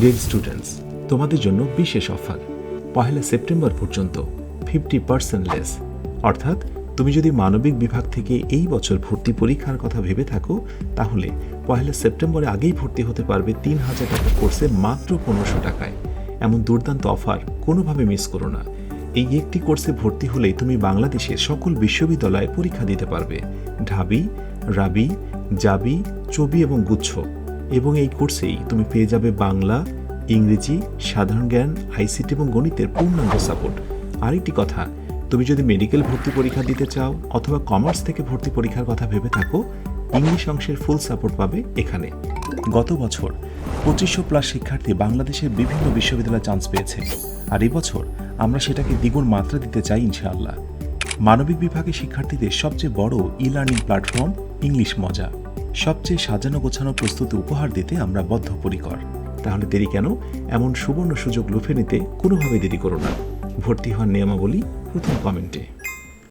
Dear students তোমাদের জন্য বিশেষ অফার পহেলা সেপ্টেম্বর পর্যন্ত ফিফটি পার্সেন্ট লেস অর্থাৎ, তুমি যদি মানবিক বিভাগ থেকে এই বছর ভর্তি পরীক্ষার কথা ভেবে থাকো, তাহলে পহেলা সেপ্টেম্বরে আগেই ভর্তি হতে পারবে তিন হাজার টাকা কোর্সে মাত্র পনেরোশো টাকায়। এমন দুর্দান্ত অফার কোনোভাবে মিস করো না। এই একটি কোর্সে ভর্তি হলেই তুমি বাংলাদেশের সকল বিশ্ববিদ্যালয়ে পরীক্ষা দিতে পারবে। ঢাবি, রাবি, জাবি, চবি এবং গুচ্ছ। এবং এই কোর্সেই তুমি পেয়ে যাবে বাংলা, ইংরেজি, সাধারণ জ্ঞান, আইসিটি এবং গণিতের পূর্ণাঙ্গ সাপোর্ট। আরেকটি কথা, তুমি যদি মেডিকেল ভর্তি পরীক্ষা দিতে চাও অথবা কমার্স থেকে ভর্তি পরীক্ষার কথা ভেবে থাকো, ইংলিশ অংশের ফুল সাপোর্ট পাবে এখানে। গত বছর পঁচিশশো প্লাস শিক্ষার্থী বাংলাদেশের বিভিন্ন বিশ্ববিদ্যালয়ে চান্স পেয়েছে। আর এবছর আমরা সেটাকে দ্বিগুণ মাত্রা দিতে চাই ইনশাআল্লাহ। মানবিক বিভাগের শিক্ষার্থীদের সবচেয়ে বড় ই লার্নিং প্ল্যাটফর্ম ইংলিশ মজা। সবচেয়ে সাজানো গোছানো প্রস্তুত উপহার দিতে আমরা বদ্ধপরিকর। তাহলে দেরি কেন? এমন সুবর্ণ সুযোগ লুফে নিতে কোনোভাবে দেরি করো না। ভর্তি হওয়ার নিয়মাবলী প্রথম কমেন্টে।